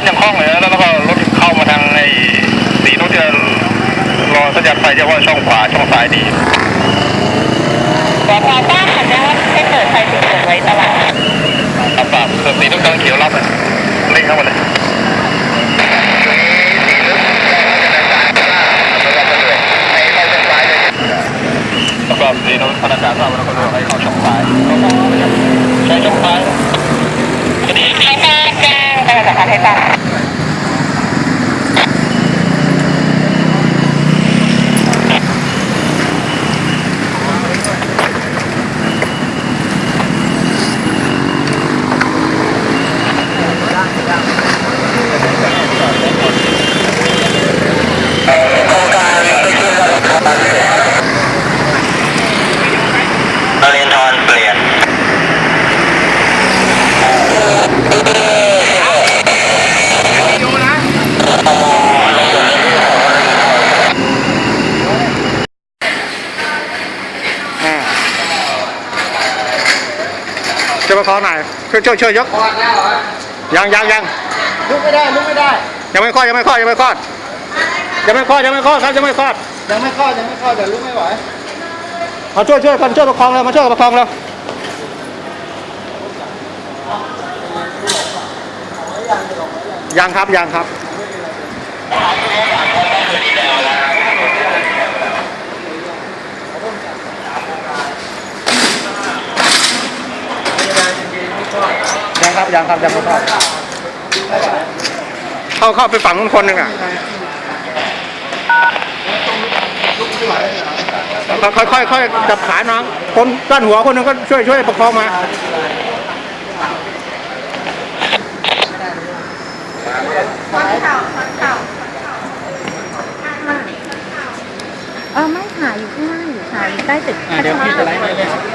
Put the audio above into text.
ปั๊มยังคล่องเลยนะแล้วก็รถเข้ามาทางไอ้สีรถจะรอสัญญาณไฟจะว่าช่องขวาช่องซ้ายดีขอพอทราบค่ะว่าให้เปิดไฟฉุกเฉินไว้ตลอดครับปรับส่วนสีรถกำลังเขียวรับเลยเร่งเข้ามาเลยแล้วก็สีรถพนักงานทราบแล้วก็ดูให้เข้าช่องซ้ายใช้ช่องซ้าย ให้ทราบแจ้ง การจัน ช่วยประคองหน่อยช่วยช่วยช่วยยกยังยังยังลุกไม่ได้ลุกไม่ได้ ยังไม่คลอดยังไม่คลอดยังไม่คลอดยังไม่คลอดยังไม่คลอดครับยังไม่คลอดยังไม่คลอดยังไม่คลอดแต่ลุกไม่ไหวมาช่วยช่วยกันช่วยประคองเลยมาช่วยกันประคองเลยยังครับยังครับ ครับยังครับยังไม่คลอดเข้าเข้าไปฝั่งนู้นคนหนึ่งอะค่อยค่อยค่อยจับขาน้องคนด้านหัวคนหนึงก็ช่วยช่วยประคองมาเออไม่ค่ะอยู่ข้างล่างอยู่ค่ะอยู่ใต้ตึกเดี๋ยวพี่จะไล่ไปเลย